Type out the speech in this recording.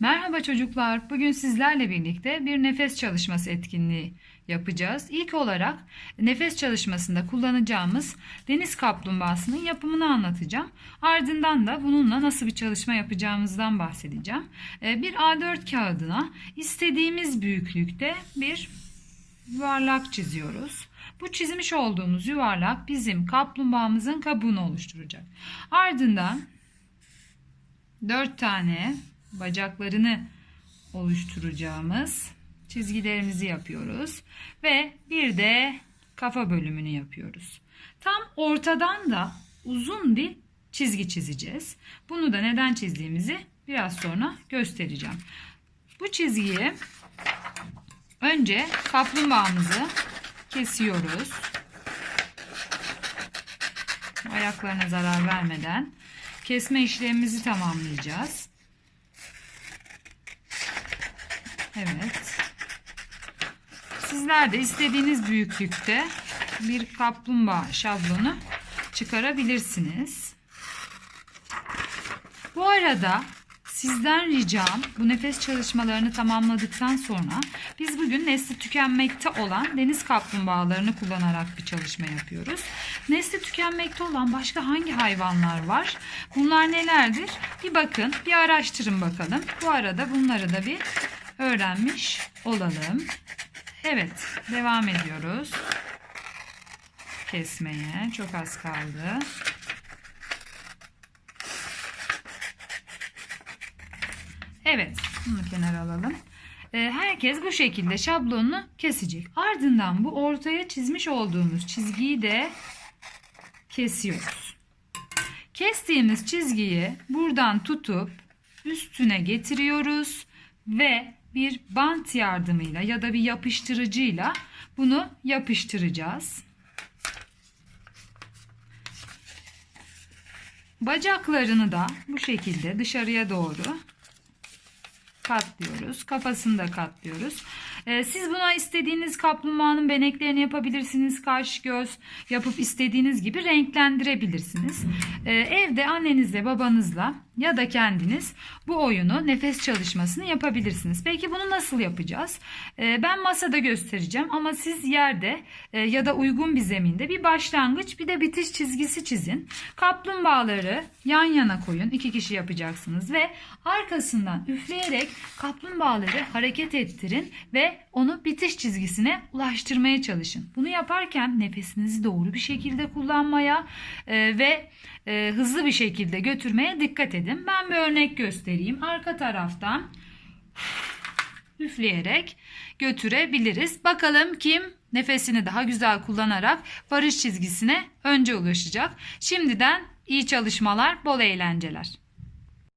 Merhaba çocuklar. Bugün sizlerle birlikte bir nefes çalışması etkinliği yapacağız. İlk olarak nefes çalışmasında kullanacağımız deniz kaplumbağasının yapımını anlatacağım. Ardından da bununla nasıl bir çalışma yapacağımızdan bahsedeceğim. Ee, Bir A4 kağıdına istediğimiz büyüklükte bir yuvarlak çiziyoruz. Bu çizmiş olduğumuz yuvarlak bizim kaplumbağamızın kabuğunu oluşturacak. Ardından 4 tane bacaklarını oluşturacağımız çizgilerimizi yapıyoruz ve bir de kafa bölümünü yapıyoruz. Tam ortadan da uzun bir çizgi çizeceğiz. Bunu da neden çizdiğimizi biraz sonra göstereceğim. Bu çizgiyi önce kaplumbağamızı kesiyoruz. Ayaklarına zarar vermeden kesme işlemimizi tamamlayacağız. Evet. Sizler de istediğiniz büyüklükte bir kaplumbağa şablonu çıkarabilirsiniz. Bu arada sizden ricam bu nefes çalışmalarını tamamladıktan sonra biz bugün nesli tükenmekte olan deniz kaplumbağalarını kullanarak bir çalışma yapıyoruz. Nesli tükenmekte olan başka hangi hayvanlar var? Bunlar nelerdir? Bir bakın, bir araştırın bakalım. Bu arada bunları da bir öğrenmiş olalım. Evet, devam ediyoruz. Kesmeye çok az kaldı. Evet, bunu kenara alalım. Ee, Herkes bu şekilde şablonunu kesecek. Ardından bu ortaya çizmiş olduğumuz çizgiyi de kesiyoruz. Kestiğimiz çizgiyi buradan tutup üstüne getiriyoruz ve bir bant yardımıyla ya da bir yapıştırıcıyla bunu yapıştıracağız. Bacaklarını da bu şekilde dışarıya doğru katlıyoruz. Kafasını da katlıyoruz. Ee, siz buna istediğiniz kaplumbağanın beneklerini yapabilirsiniz. Kaş, göz yapıp istediğiniz gibi renklendirebilirsiniz. Ee, evde annenizle, babanızla ya da kendiniz bu oyunu, nefes çalışmasını yapabilirsiniz. Peki bunu nasıl yapacağız? Ee, ben masada göstereceğim ama siz yerde e, ya da uygun bir zeminde bir başlangıç bir de bitiş çizgisi çizin. Kaplumbağaları yan yana koyun. İki kişi yapacaksınız ve arkasından üfleyerek kaplumbağaları hareket ettirin ve onu bitiş çizgisine ulaştırmaya çalışın. Bunu yaparken nefesinizi doğru bir şekilde kullanmaya e, ve e, hızlı bir şekilde götürmeye dikkat edin. Ben bir örnek göstereyim. Arka taraftan üfleyerek götürebiliriz. Bakalım kim nefesini daha güzel kullanarak varış çizgisine önce ulaşacak. Şimdiden iyi çalışmalar, bol eğlenceler.